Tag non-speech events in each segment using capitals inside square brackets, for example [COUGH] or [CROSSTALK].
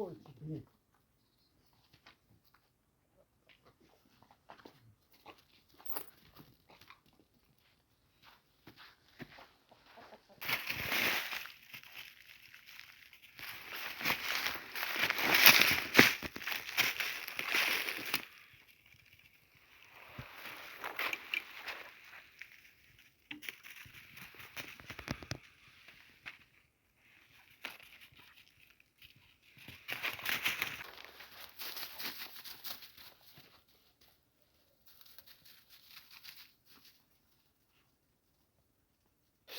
过几天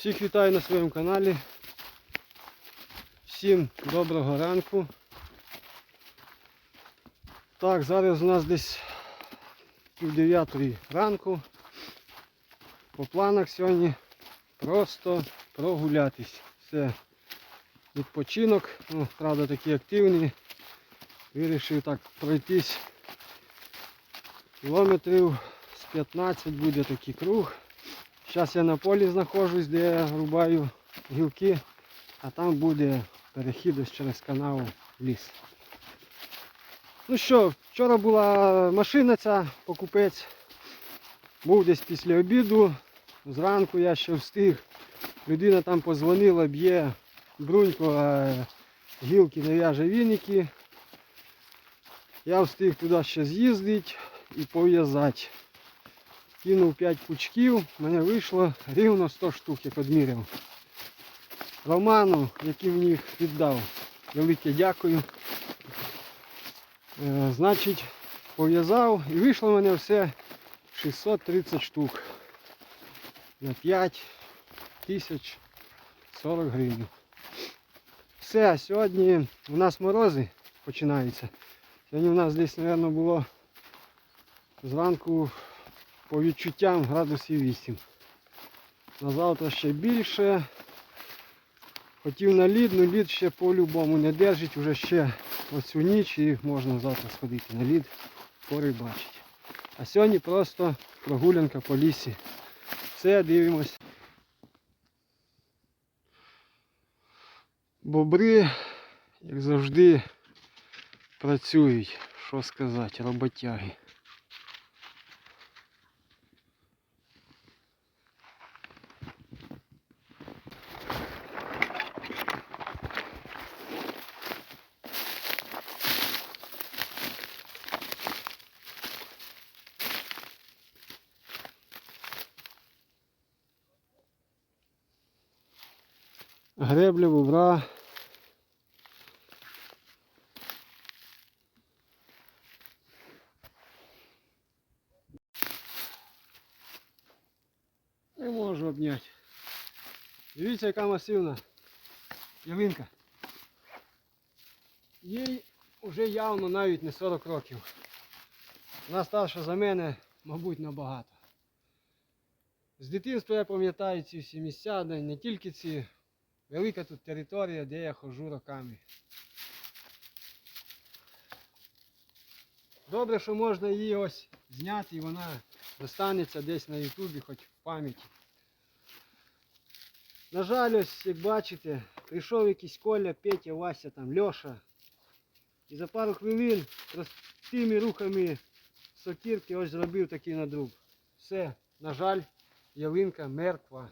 Всіх вітаю на своєму каналі. Всім доброго ранку. Так, зараз у нас десь пів дев'ятої ранку. По планах сьогодні просто прогулятись. Все, відпочинок, ну, правда такий активний. Вирішив так пройтись кілометрів з 15 буде такий круг. Зараз я на полі знаходжусь, де я рубаю гілки, а там буде перехід ось через канал ліс. Ну що, вчора була машина ця, покупець. Був десь після обіду. Зранку я ще встиг. Людина там позвонила, б'є брунько, а гілки не в'яже віники. Я встиг туди ще з'їздити і пов'язати. Кинув 5 пучків, мене вийшло рівно 100 штук, як одміряв. Роману, який мені їх віддав, велике дякую. Е, значить, пов'язав і вийшло в мене все 630 штук. На 5 тисяч 40 гривень. Все, сьогодні у нас морози починаються. Сьогодні у нас десь, мабуть, було зранку по відчуттям градусів 8. На завтра ще більше. Хотів на лід, але лід ще по-любому не держить, вже ще оцю ніч і можна завтра сходити на лід, порибачити. А сьогодні просто прогулянка по лісі. Все, дивимось. Бобри, як завжди, працюють, що сказати, роботяги. Гребля, бобра. Не можу обняти. Дивіться, яка масивна ялинка. Їй вже явно навіть не 40 років. Вона старша за мене, мабуть, набагато. З дитинства я пам'ятаю ці всі місця, не тільки ці Велика тут територія, де я ходжу роками. Добре, що можна її ось зняти і вона достанеться десь на ютубі, хоч в пам'яті. На жаль, ось, як бачите, прийшов якийсь Коля, Петя, Вася, там, Льоша. І за пару хвилин простими рухами сокірки ось зробив такий надруб. Все, на жаль, ялинка мертва.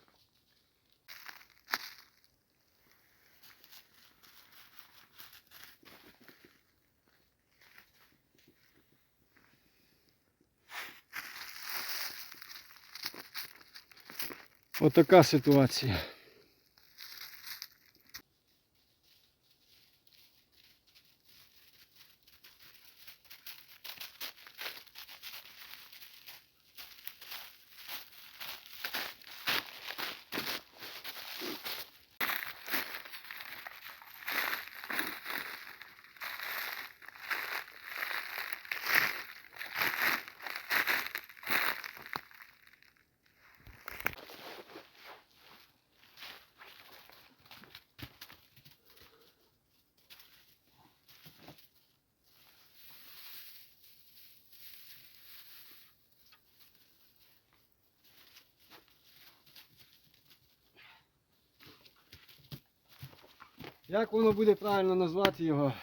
Отака ситуація. Як воно буде правильно назвати його?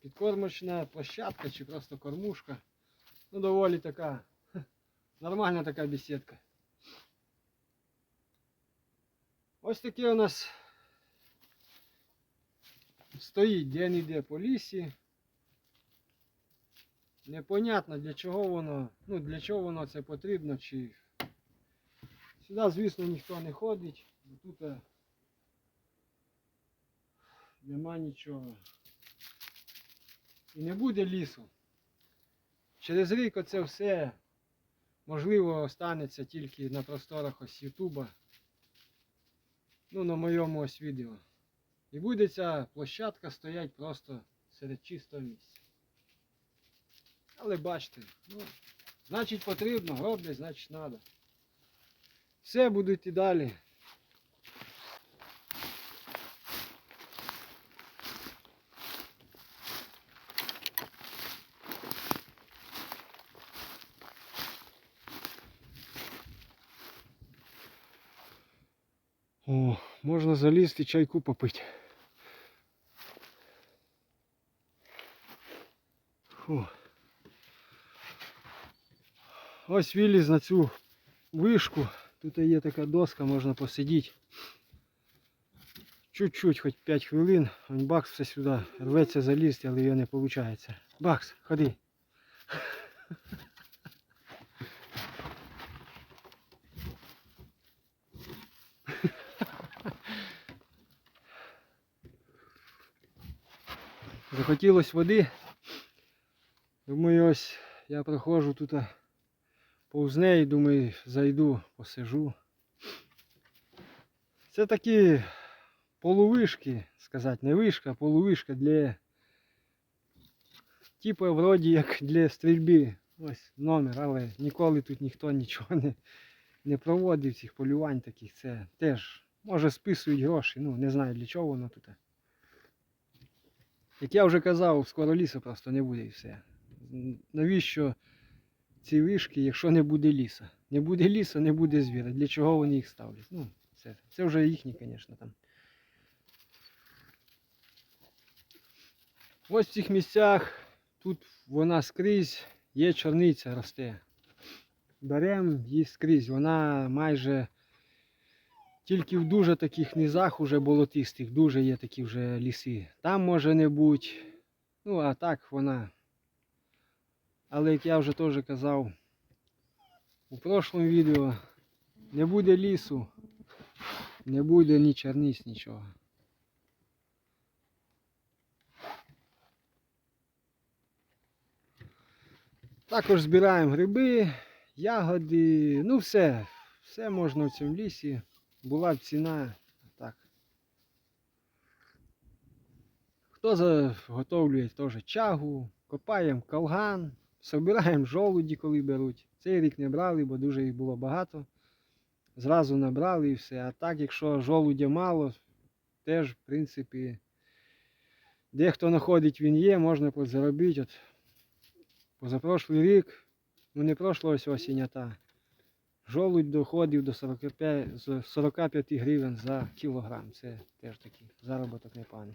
підкормочна площадка чи просто кормушка. Ну, доволі така нормальна така бесідка. Ось таке у нас стоїть де-не-де по лісі. Непонятно для чого воно, ну для чого воно це потрібно, чи сюди, звісно, ніхто не ходить, тут е, нема нічого. І не буде лісу. Через рік оце все можливо останеться тільки на просторах ось Ютуба. Ну, на моєму ось відео. І буде ця площадка стоять просто серед чистого місця. Але бачите, ну, значить потрібно, роблять, значить треба. Все будуть і далі. залізти чайку попити. Фу. Ось виліз на цю вишку. Тут є така доска, можна посидіти. Чуть-чуть, хоч 5 хвилин. Вон Бакс все сюди рветься залізти, але його не виходить. Бакс, ходи. Захотілось води. Думаю, ось я проходжу тут повз неї, думаю, зайду, посижу. Це такі полувишки, сказати, не вишка, а полувишка для типу вроді як для стрільби. Ось номер, але ніколи тут ніхто нічого не, не проводив цих полювань таких. Це теж може списують гроші, ну не знаю для чого воно тут. Як я вже казав, скоро лісу просто не буде і все. Навіщо ці вишки, якщо не буде ліса? Не буде лісу, не буде звіра. Для чого вони їх ставлять? Ну, це, це вже їхні, звісно, там. Ось в цих місцях, тут вона скрізь є чорниця росте. Беремо її скрізь. Вона майже тільки в дуже таких низах уже болотистих, дуже є такі вже ліси. Там може не бути. Ну, а так вона. Але як я вже теж казав у прошлому відео, не буде лісу, не буде ні черниць, нічого. Також збираємо гриби, ягоди, ну все, все можна в цьому лісі. Була б ціна так. Хто заготовлює теж чагу, копаємо калган, собираємо жолуді, коли беруть. Цей рік не брали, бо дуже їх було багато. Зразу набрали і все. А так, якщо жолудя мало, теж, в принципі, дехто знаходить він є, можна заробити. От, позапрошлий рік, ну не прошло ось осінь, та. Жолудь доходив до 45, з 45 гривень за кілограм. Це теж такий заробіток непоганий.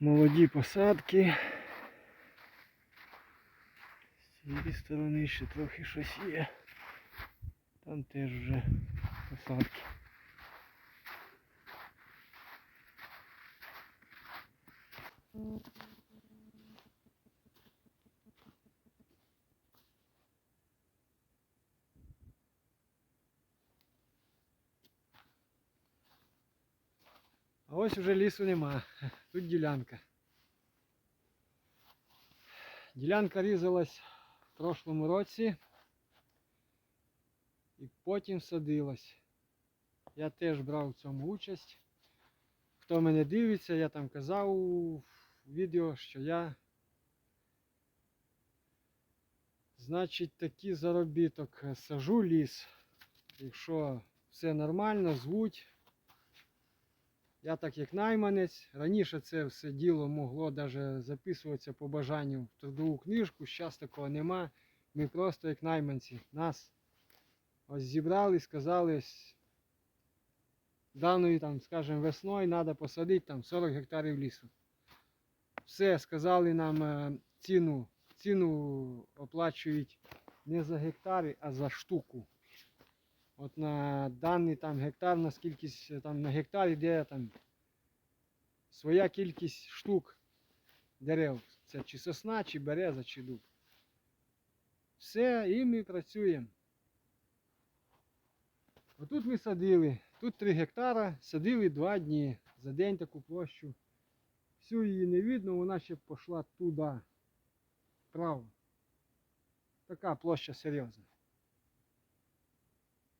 Молоді посадки. З цієї сторони ще трохи щось є. Там теж вже посадки. А ось вже лісу нема. Тут ділянка. Ділянка різалась в прошлому році і потім садилась. Я теж брав в цьому участь. Хто мене дивиться, я там казав у відео, що я значить такий заробіток сажу ліс. Якщо все нормально, звуть, Я так як найманець, раніше це все діло могло навіть записуватися по бажанню в трудову книжку, зараз такого нема. Ми просто як найманці. Нас ось зібрали, сказали, даної там, скажімо, весною треба посадити там 40 гектарів лісу. Все, сказали нам е, ціну, ціну оплачують не за гектари, а за штуку. От на даний там гектар, на скількись е, там на гектар йде там своя кількість штук дерев. Це чи сосна, чи береза, чи дуб. Все, і ми працюємо. Отут ми садили, тут 3 гектара, садили 2 дні за день таку площу. Всю її не видно, вона ще пішла туди. Вправо. Така площа серйозна.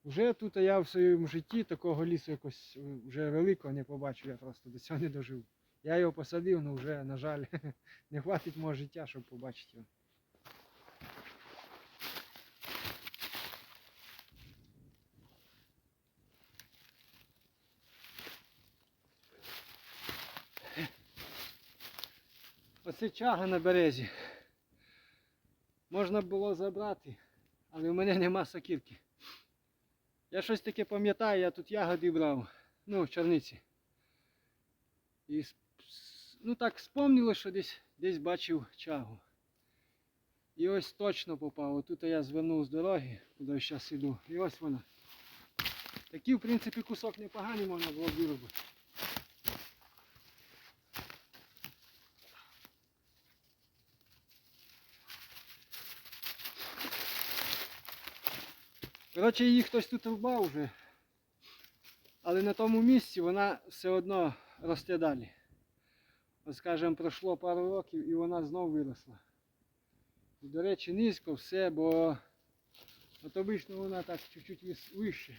Вже тут я в своєму житті такого лісу якось вже великого не побачив, я просто до цього не дожив. Я його посадив, але вже, на жаль, [LAUGHS] не хватить мого життя, щоб побачити його. Оце чага на березі. Можна було забрати, але в мене нема сокирки. Я щось таке пам'ятаю, я тут ягоди брав, ну, в чорниці. І ну так спомнило, що десь, десь бачив чагу. І ось точно попав. Отут я звернув з дороги, куди зараз іду. І ось вона. Такий, в принципі, кусок непоганий можна було виробити. Коротше, її хтось тут рубав вже. Але на тому місці вона все одно росте далі. От, скажімо, пройшло пару років і вона знов виросла. І, до речі, низько все, бо от обично вона так чуть-чуть вище.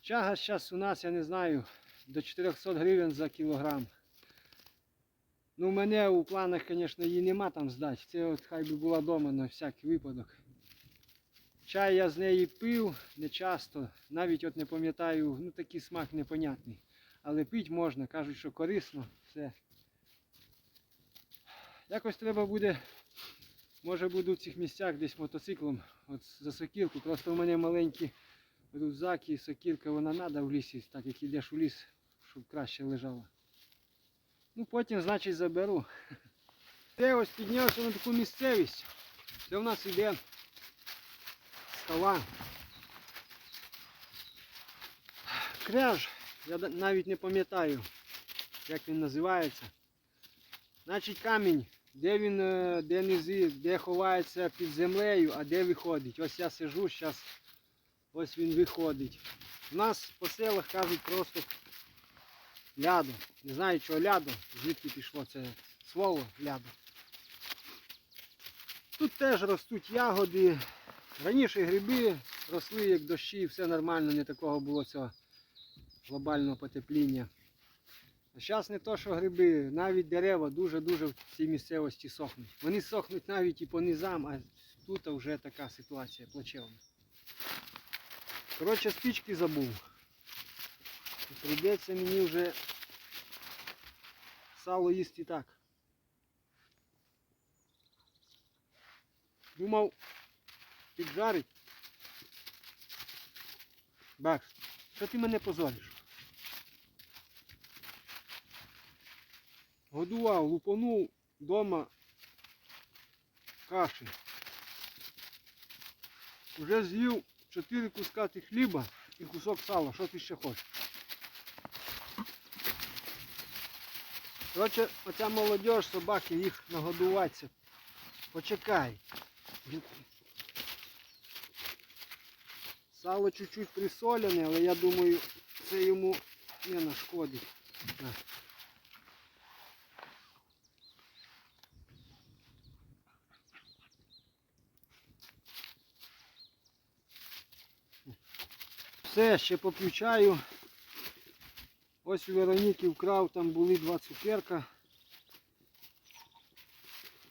Чага зараз у нас, я не знаю, до 400 гривень за кілограм. Ну, у мене у планах, звісно, її нема там здати. Це от хай би була вдома на всякий випадок. Чай я з неї пив не часто, навіть от не пам'ятаю, ну такий смак непонятний. Але пити можна, кажуть, що корисно, все. Якось треба буде, може буду в цих місцях десь мотоциклом от за сокірку. Просто в мене маленькі рюкзаки, сокірка, вона треба в лісі, так як йдеш у ліс, щоб краще лежала. Ну потім, значить, заберу. Це ось піднявся на таку місцевість. Це в нас іде скала. Кряж, я навіть не пам'ятаю, як він називається. Значить камінь, де він, е, де низи, де ховається під землею, а де виходить. Ось я сижу, зараз ось він виходить. У нас по селах кажуть просто лядо. Не знаю чого лядо, звідки пішло це слово лядо. Тут теж ростуть ягоди. Раніше гриби росли як дощі, все нормально, не такого було цього глобального потепління. А зараз не то, що гриби, навіть дерева дуже-дуже в цій місцевості сохнуть. Вони сохнуть навіть і по низам, а тут вже така ситуація плачевна. Коротше, спічки забув. І Прийдеться мені вже сало їсти так. Думав піджарить. Бакс, що ти мене позориш? Годував, лупанув вдома каші. Уже з'їв 4 куска хліба і кусок сала. Що ти ще хочеш? Коротше, оця молодь, собаки, їх нагодуватися. Почекай. Сало чуть-чуть присолене, але я думаю, це йому не нашкодить. Все, ще поключаю. Ось у Вероніки вкрав, там були два цукерка.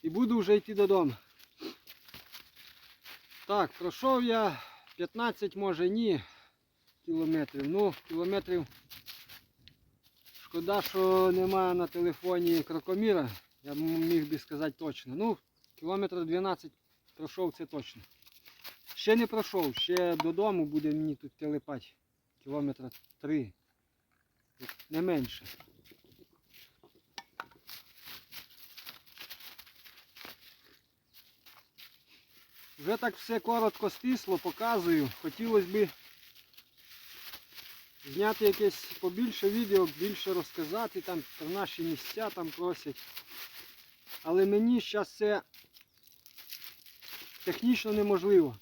І буду вже йти додому. Так, пройшов я 15, може ні. кілометрів. Ну, кілометрів. Шкода, що немає на телефоні крокоміра. Я міг би сказати точно. Ну, кілометрів 12 пройшов це точно. Ще не пройшов, ще додому буде мені тут телепати. Кілометра 3. Не менше. Вже так все коротко стисло, показую. Хотілося б зняти якесь побільше відео, більше розказати там про наші місця там просять. Але мені зараз це технічно неможливо.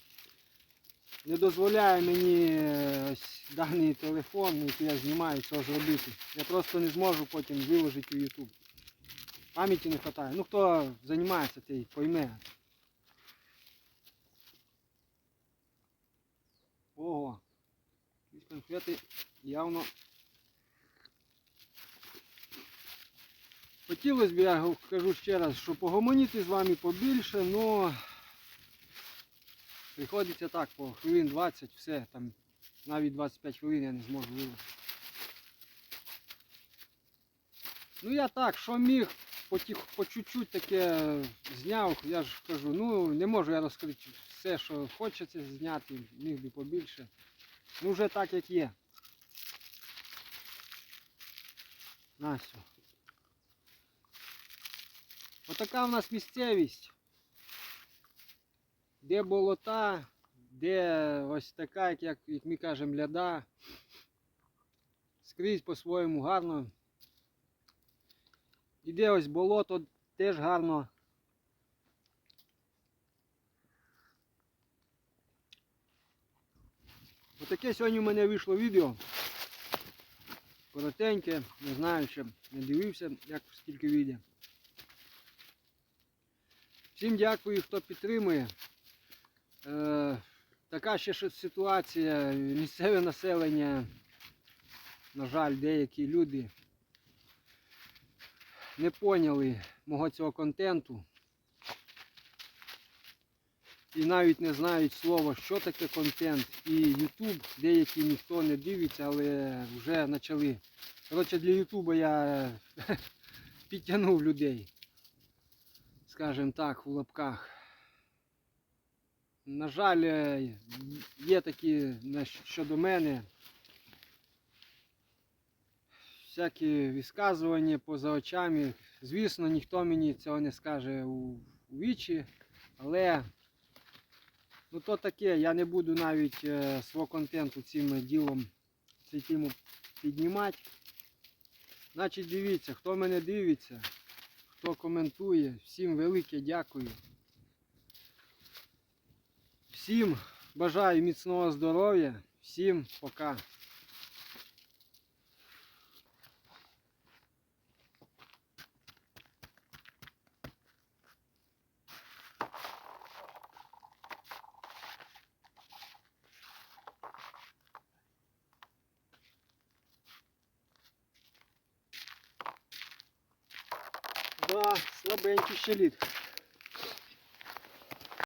Не дозволяє мені е, ось даний телефон, який я знімаю, цього зробити. Я просто не зможу потім виложити у YouTube. Пам'яті не вистачає. Ну хто займається, той пойме. Ого. Якісь конфети явно. Хотілося б, я кажу ще раз, що погомоніти з вами побільше, але приходиться так, по хвилин 20, все, там навіть 25 хвилин я не зможу вилити. Ну я так, що міг, потіх, по чуть-чуть таке зняв, я ж кажу, ну не можу я розкрити все, що хочеться зняти, міг би побільше. Ну вже так як є. Настю. Отака в нас місцевість. Де болота, де ось така, як, як, ми кажемо, ляда. Скрізь по-своєму гарно. І де ось болото теж гарно. Отаке сьогодні в мене вийшло відео. Коротеньке, не знаю ще, не дивився, як скільки відео. Всім дякую, хто підтримує. Така ще ж ситуація, місцеве населення, на жаль, деякі люди не поняли мого цього контенту. І навіть не знають слова, що таке контент. І YouTube деякі ніхто не дивиться, але вже почали. Коротше, для YouTube я [LAUGHS] підтягнув людей. Скажімо так, у лапках. На жаль, е, є такі щодо мене. Всякі висказування поза очами. Звісно, ніхто мені цього не скаже у, вічі, але ну то таке, я не буду навіть е, свого контенту цим ділом тему піднімати. Значить, дивіться, хто мене дивиться, хто коментує, всім велике дякую. Всім бажаю міцного здоров'я, всім пока. Да, слабенький ще лід.